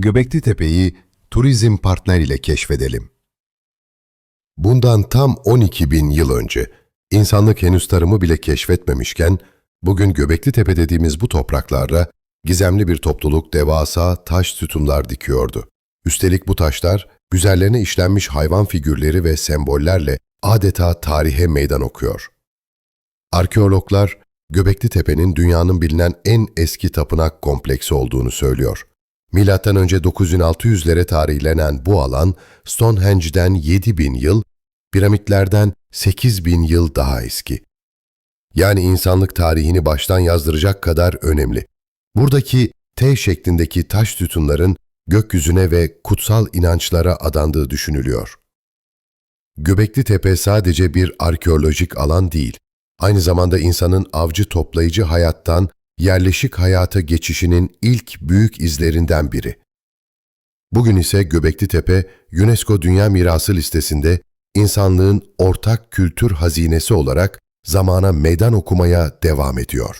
Göbekli Tepe'yi turizm partner ile keşfedelim. Bundan tam 12 bin yıl önce, insanlık henüz tarımı bile keşfetmemişken, bugün Göbekli Tepe dediğimiz bu topraklarda gizemli bir topluluk devasa taş sütunlar dikiyordu. Üstelik bu taşlar, üzerlerine işlenmiş hayvan figürleri ve sembollerle adeta tarihe meydan okuyor. Arkeologlar, Göbekli Tepe'nin dünyanın bilinen en eski tapınak kompleksi olduğunu söylüyor. Önce 9600'lere tarihlenen bu alan Stonehenge'den 7000 yıl, piramitlerden 8000 yıl daha eski. Yani insanlık tarihini baştan yazdıracak kadar önemli. Buradaki T şeklindeki taş sütunların gökyüzüne ve kutsal inançlara adandığı düşünülüyor. Göbekli Tepe sadece bir arkeolojik alan değil, aynı zamanda insanın avcı toplayıcı hayattan yerleşik hayata geçişinin ilk büyük izlerinden biri. Bugün ise Göbekli Tepe, UNESCO Dünya Mirası listesinde insanlığın ortak kültür hazinesi olarak zamana meydan okumaya devam ediyor.